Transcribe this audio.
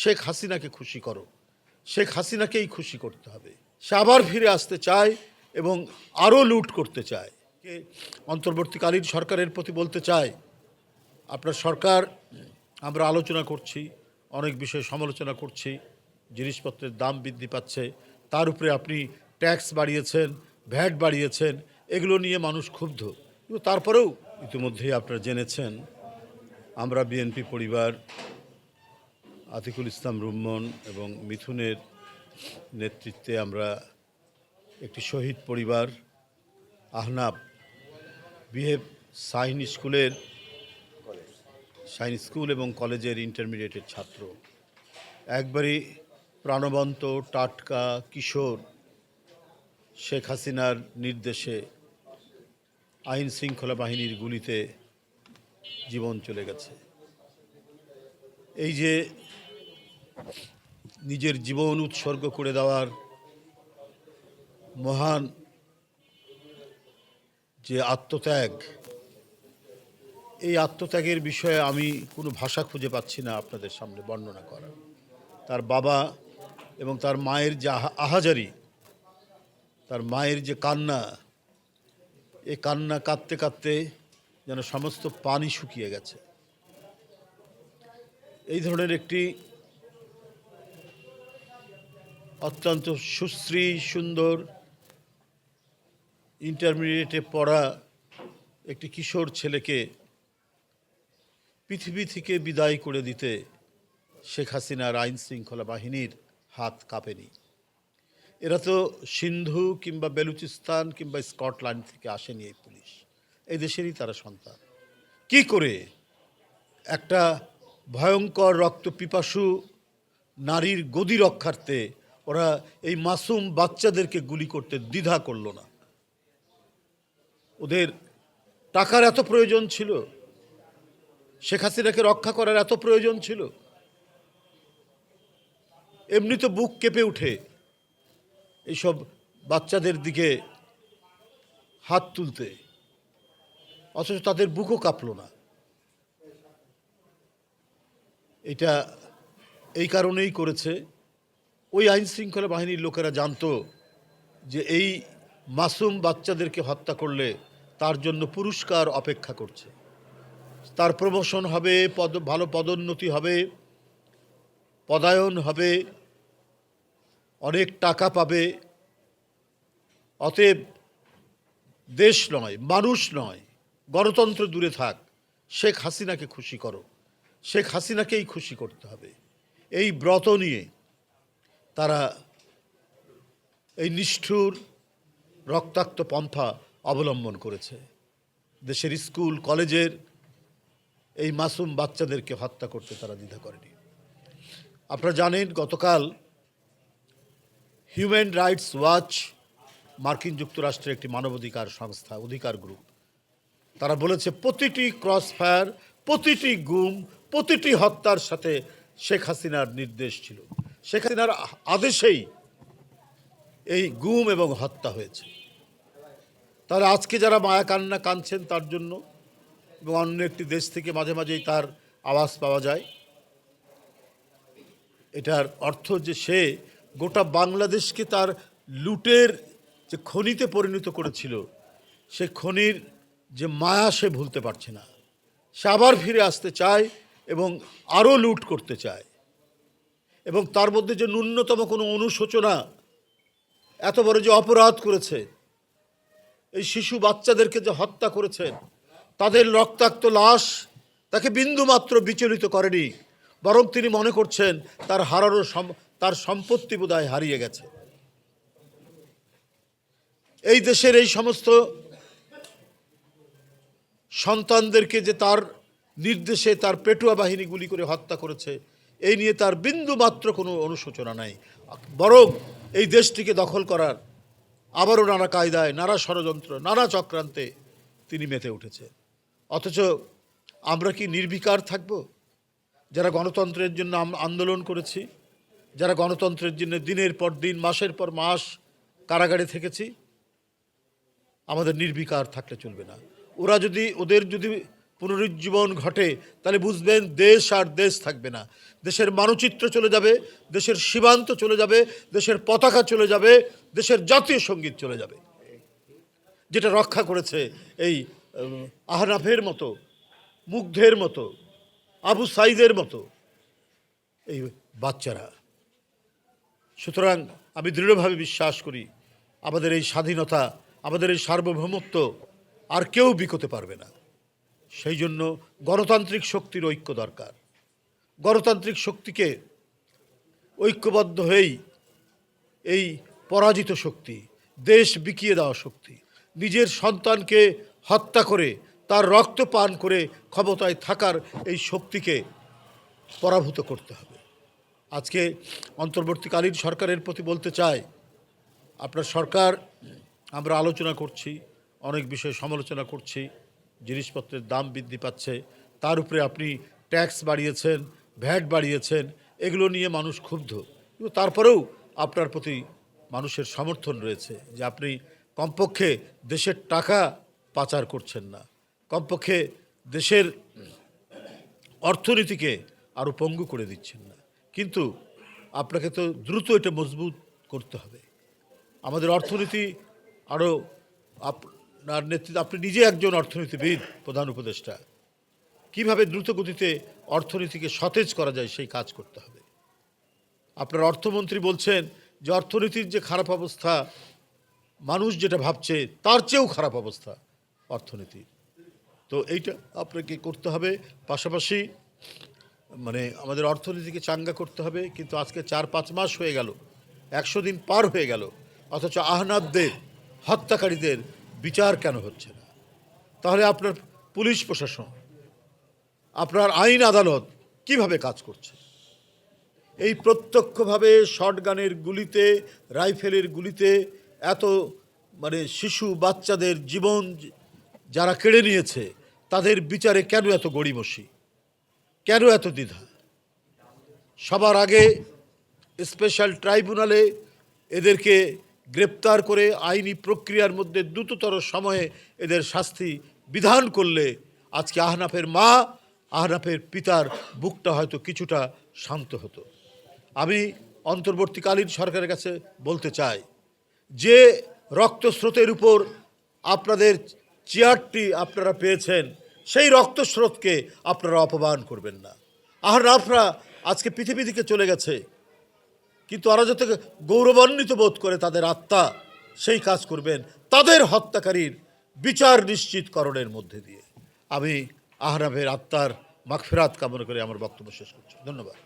শেখ হাসিনাকে খুশি করো। শেখ হাসিনাকেই খুশি করতে হবে। সে আবার ফিরে আসতে চায় এবং আরও লুট করতে চায়। অন্তর্বর্তীকালীন সরকারের প্রতি বলতে চায়, আপনার সরকার, আমরা আলোচনা করছি, অনেক বিষয়ে সমালোচনা করছি, জিনিসপত্রের দাম বৃদ্ধি পাচ্ছে, তার উপরে আপনি ট্যাক্স বাড়িয়েছেন, ভ্যাট বাড়িয়েছেন, এগুলো নিয়ে মানুষ ক্ষুব্ধ। কিন্তু তারপরেও ইতিমধ্যেই আপনারা জেনেছেন, আমরা বিএনপি পরিবার আতিকুল ইসলাম রুম্মন এবং মিথুনের নেতৃত্বে আমরা একটি শহীদ পরিবার, আহনাব বিহেভ সাইন স্কুলের সাইন স্কুল এবং কলেজের ইন্টারমিডিয়েটের ছাত্র। একবারই প্রাণবন্ত টাটকা কিশোর শেখ হাসিনার নির্দেশে আইন শৃঙ্খলা বাহিনীর গুলিতে জীবন চলে গেছে। এই যে নিজের জীবন উৎসর্গ করে দেওয়ার মহান যে আত্মত্যাগ, এই আত্মত্যাগের বিষয়ে আমি কোনো ভাষা খুঁজে পাচ্ছি না আপনাদের সামনে বর্ণনা করার। তার বাবা এবং তার মায়ের যে আহা- আহাজারি, তার মায়ের যে কান্না এই কান্না কাঁদতে কাঁদতে যেন সমস্ত পানি শুকিয়ে গেছে। এই ধরনের একটি অত্যন্ত সুশ্রী, সুন্দর ইন্টারমিডিয়েটে পড়া একটি কিশোর ছেলেকে পৃথিবী থেকে বিদায় করে দিতে শেখ হাসিনার আইন শৃঙ্খলা বাহিনীর হাত কাঁপেনি। এরা তো সিন্ধু কিংবা বেলুচিস্তান কিংবা স্কটল্যান্ড থেকে আসেনি এই পুলিশ। এই দেশেরই তারা সন্তান। কি করে একটা ভয়ঙ্কর রক্ত পিপাসু নারীর গদি রক্ষার্থে ওরা এই মাসুম বাচ্চাদেরকে গুলি করতে দ্বিধা করল না। ওদের টাকার এত প্রয়োজন ছিল, শেখ হাসিনাকে রক্ষা করার এত প্রয়োজন ছিল। এমনি তো বুক কেঁপে উঠে এইসব বাচ্চাদের দিকে হাত তুলতে। অথচ তাদের বুকও কাঁপল না। এটা এই কারণেই করেছে। ওই আইন শৃঙ্খলা বাহিনীর লোকেরা জানতো যে এই মাসুম বাচ্চাদেরকে হত্যা করলে তার জন্য পুরস্কার অপেক্ষা করছে। তার প্রমোশন হবে, পদ, ভালো পদোন্নতি হবে, পদায়ন হবে, অনেক টাকা পাবে। অতএব দেশ নয়, মানুষ নয়, গণতন্ত্র দূরে থাক, শেখ হাসিনাকে খুশি করো। শেখ হাসিনাকেই খুশি করতে হবে। এই ব্রত নিয়ে তারা এই নিষ্ঠুর রক্তাক্ত পন্থা অবলম্বন করেছে। দেশের স্কুল, কলেজের এই মাসুম বাচ্চাদেরকে হত্যা করতে তারা দ্বিধা করেনি। আপনারা জানেন, গতকাল হিউম্যান রাইটস ওয়াচ মার্কিন যুক্তরাষ্ট্রের একটি মানবাধিকার সংস্থা, অধিকার গ্রুপ, তারা বলেছে, প্রতিটি ক্রস ফায়ার প্রতিটি গুম, প্রতিটি হত্যার সাথে শেখ হাসিনার নির্দেশ ছিল। শেখ হাসিনার আদেশেই এই গুম এবং হত্যা হয়েছে। তাহলে আজকে যারা মায়া কান্না কাঁদছেন, তার জন্য এবং অন্য একটি দেশ থেকে মাঝে মাঝেই তার আওয়াজ পাওয়া যায়। এটার অর্থ যে সে গোটা বাংলাদেশকে তার লুটের যে খনিতে পরিণত করেছিল, সে খনির যে মায়া সে ভুলতে পারছে না। সে আবার ফিরে আসতে চায় এবং আরও লুট করতে চায়। এবং তার মধ্যে যে ন্যূনতম কোনো অনুশোচনা, এত বড় যে অপরাধ করেছে, এই শিশু বাচ্চাদেরকে যে হত্যা করেছেন তাদের রক্তাক্ত লাশ তাকে বিন্দুমাত্র বিচলিত করেনি, বরং তিনি মনে করছেন তার হারানো তার সম্পত্তি বোধহয় হারিয়ে গেছে। এই দেশের এই সমস্ত সন্তানদেরকে যে তার নির্দেশে তার পেটুয়া বাহিনী গুলি করে হত্যা করেছে এই নিয়ে তার বিন্দু মাত্র কোনো অনুশোচনা নাই। বরং এই দেশটিকে দখল করার আবারও নানা কায়দায়, নানা ষড়যন্ত্র, নানা চক্রান্তে তিনি মেতে উঠেছে অথচ আমরা কি নির্বিকার থাকব? যারা গণতন্ত্রের জন্য আন্দোলন করেছি, যারা গণতন্ত্রের জন্য দিনের পর দিন, মাসের পর মাস কারাগারে থেকেছি, আমাদের নির্বিকার থাকলে চলবে না। ওরা যদি, ওদের যদি পুনরুজ্জীবন ঘটে, তাহলে বুঝবেন দেশ আর দেশ থাকবে না। দেশের মানচিত্র চলে যাবে, দেশের সীমান্ত চলে যাবে, দেশের পতাকা চলে যাবে, দেশের জাতীয় সংগীত চলে যাবে। যেটা রক্ষা করেছে এই আহনাফের মতো, মুগ্ধের মতো, আবু সাইদের মতো এই বাচ্চারা। সুতরাং আমি দৃঢ়ভাবে বিশ্বাস করি, আমাদের এই স্বাধীনতা, আমাদের এই সার্বভৌমত্ব আর কেউ বিকোতে পারবে না। সেই জন্য গণতান্ত্রিক শক্তির ঐক্য দরকার। গণতান্ত্রিক শক্তিকে ঐক্যবদ্ধ হয়েই এই পরাজিত শক্তি, দেশ বিকিয়ে দেওয়া শক্তি, নিজের সন্তানকে হত্যা করে, তার রক্ত পান করে ক্ষমতায় থাকার এই শক্তিকে পরাভূত করতে হবে। আজকে অন্তর্বর্তীকালীন সরকারের প্রতি বলতে চাই, আপনার সরকার, আমরা আলোচনা করছি, অনেক বিষয়ে সমালোচনা করছি। জিনিসপত্রের দাম বৃদ্ধি পাচ্ছে, তার উপরে আপনি ট্যাক্স বাড়িয়েছেন, ভ্যাট বাড়িয়েছেন, এগুলো নিয়ে মানুষ ক্ষুব্ধ। কিন্তু তারপরেও আপনার প্রতি মানুষের সমর্থন রয়েছে যে আপনি কমপক্ষে দেশের টাকা পাচার করছেন না। কমপক্ষে দেশের অর্থনীতিকে আরও পঙ্গু করে দিচ্ছেন না। কিন্তু আপনাকে তো দ্রুত এটা মজবুত করতে হবে। আমাদের অর্থনীতি আরও আপনার নেতৃত্ব, আপনি নিজে একজন অর্থনীতিবিদ, প্রধান উপদেষ্টা। কীভাবে দ্রুত গতিতে অর্থনীতিকে সতেজ করা যায় সেই কাজ করতে হবে। আপনার অর্থমন্ত্রী বলছেন যে অর্থনীতির যে খারাপ অবস্থা, মানুষ যেটা ভাবছে, তার চেয়েও খারাপ অবস্থা অর্থনীতির তো এইটা আপনাকে করতে হবে। পাশাপাশি মানে আমাদের অর্থনীতিকে চাঙ্গা করতে হবে, কিন্তু আজকে চার, পাঁচ মাস হয়ে গেল, একশো দিন পার হয়ে গেল, অথচ আহনাদদের, হত্যাকারীদের বিচার কেন হচ্ছে না? তাহলে আপনার পুলিশ প্রশাসন, আপনার আইন আদালত কীভাবে কাজ করছে? এই প্রত্যক্ষভাবে শটগানের গুলিতে, রাইফেলের গুলিতে এত মানে শিশু, বাচ্চাদের জীবন যারা কেড়ে নিয়েছে, তাদের বিচারে কেন এত গড়িমসি? কেন এত দ্বিধা? সবার আগে স্পেশাল ট্রাইব্যুনালে এদেরকে গ্রেপ্তার করে আইনি প্রক্রিয়ার মধ্যে দ্রুততর সময়ে এদের শাস্তি বিধান করলে আজকে আহনাফের মা, আহনাফের পিতার বুকটা হয়তো কিছুটা শান্ত হতো। আমি অন্তর্বর্তীকালীন সরকারের কাছে বলতে চাই, যে রক্তস্রোতের উপর আপনাদের চেয়ারটি আপনারা পেয়েছেন, সেই রক্তস্রোতকে আপনারা অপমান করবেন না। আহনাফরা আজকে পৃথিবী থেকে চলে গেছে। কিন্তু ওরা যাতে গৌরবান্বিত বোধ করে তাদের আত্মা সেই কাজ করবেন তাদের হত্যাকারীর বিচার নিশ্চিতকরণের মধ্যে দিয়ে। আমি আহরাফের আত্মার মাগফেরাত কামনা করে আমার বক্তব্য শেষ করছি। ধন্যবাদ।